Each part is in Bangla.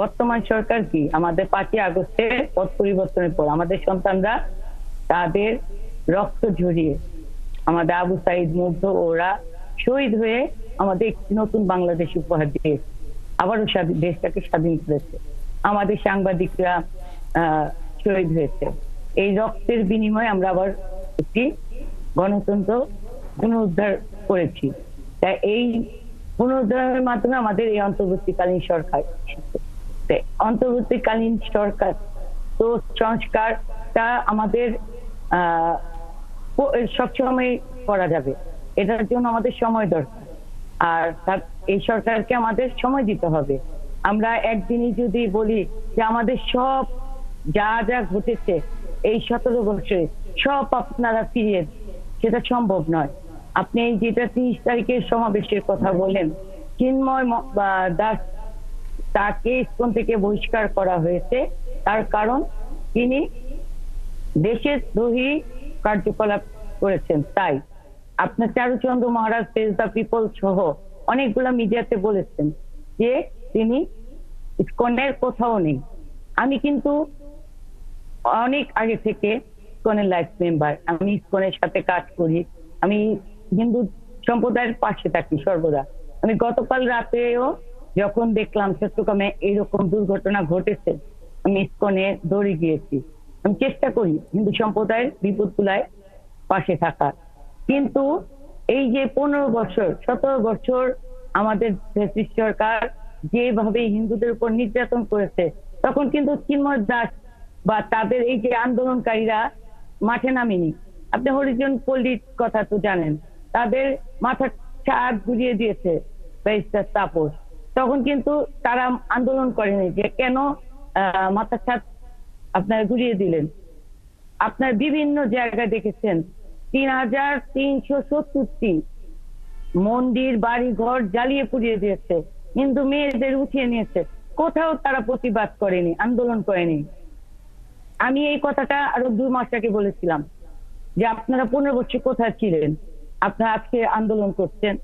বর্তমান সরকার কি? আমাদের পাঁচই আগস্টে পথ পরিবর্তনের পর আমাদের সন্তানরা তাদের রক্ত ঝরিয়ে আমাদের আবু সাইদ, মুগ্ধ ওরা শহীদ হয়ে আমাদের একটি নতুন বাংলাদেশ উপহার দিয়েছে আবারও দেশটাকে স্বাধীন করেছে। আমাদের সাংবাদিকরা শহীদ হয়েছে। এই রক্তের বিনিময়ে আমরা আবার একটি গণতন্ত্র পুনরুদ্ধার করেছি। তাই এই পুনরুদ্ধারের মাধ্যমে আমাদের এই অন্তর্বর্তীকালীন সরকার এসেছে। তো অন্তর্বর্তীকালীন সরকার। তো সংস্কারটা আমাদের সবসময় করা যাবে। এটার জন্য আমাদের সময় দরকার। আর এই সরকারকে আমাদের সময় দিতে হবে। আমরা একদিনই যদি বলি যে আমাদের সব যা যা ঘটেছে এই সতেরো বছরে সব আপনারা ফিরিয়ে সেটা সম্ভব নয়। আপনি যেটা তিরিশ তারিখের সমাবেশের কথা বলেন, চিন্ময় দাস তাকে ইস্কন থেকে বহিষ্কার করা হয়েছে। তার কারণ তিনি দেশের দ্রোহী কার্যকলাপ করেছেন, তাই আপনার Charuchandra Maharaj page the people সহ অনেকগুলা মিডিয়াতে বলেছেন যে তিনি ইস্কনের কোথাও নেই। আমি কিন্তু অনেক আগে থেকে ইস্কনের লাইফ মেম্বার। আমি ইস্কনের সাথে কাজ করি। আমি হিন্দু সম্প্রদায়ের পাশে থাকি সর্বদা। আমি গতকাল রাতেও যখন দেখলাম চট্টগ্রামে এইরকম দুর্ঘটনা ঘটেছে, আমি ইস্কনে দৌড়ে গিয়েছি। আমি চেষ্টা করি হিন্দু সম্প্রদায়ের বিপদ বিপদগুলায় পাশে থাকার। কিন্তু এই যে পনেরো বছর, সতেরো বছর আমাদের সরকার যেভাবে হিন্দুদের উপর নির্যাতন করেছে, তখন কিন্তু চিন্ময় দাস বা তাদের এই যে আন্দোলনকারীরা মাঠে নামেনি। আপনি হরিজন পল্লীর কথা তো জানেন, তাদের মাথার ছাদ ঘুরিয়ে দিয়েছে ব্যারিস্টার তাপস। তখন কিন্তু তারা আন্দোলন করেনি যে কেন মাথার ছাদ আপনারা ঘুরিয়ে দিলেন। আপনার বিভিন্ন জায়গায় দেখেছেন, তিন হাজার তিনশো সত্তরটি মন্দির বাড়ি ঘর জ্বালিয়ে পুড়িয়ে দিয়েছে হিন্দু মেয়েদের উঠিয়ে নিয়েছে। কোথাও তারা প্রতিবাদ করেনি, আন্দোলন করেনি। আমি এই কথাটা আরও দুই মাস আগে বলেছিলাম যে আপনারা পনেরো বছর কোথায় ছিলেন? আপনারা আজকে আন্দোলন করছেন।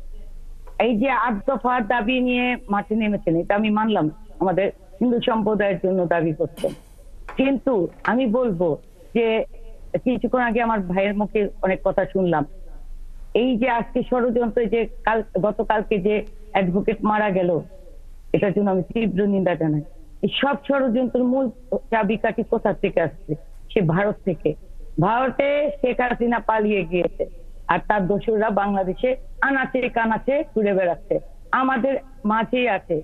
এই যে আট দফার দাবি নিয়ে মাঠে নেমেছেন, এটা আমি মানলাম। আমাদের হিন্দু সম্প্রদায়ের জন্য দাবি করছেন। কিন্তু আমি বলব যে, কিছুক্ষণ আগে আমার ভাইয়ের মুখে অনেক কথা শুনলাম। এই যে আজকে ষড়যন্ত্র যে কাল, গতকালকে যে অ্যাডভোকেট মারা গেল, এটার জন্য আমি তীব্র নিন্দা জানাই। এই সব ষড়যন্ত্রের মূল চাবিকাঠি কোথা থেকে আসছে? সে ভারত থেকে। ভারতে শেখ হাসিনা পালিয়ে গিয়েছে। আর তার দোসররা বাংলাদেশে আনাচে কানাচে ঘুরে বেড়াচ্ছে। আমাদের মাঝেই আছে।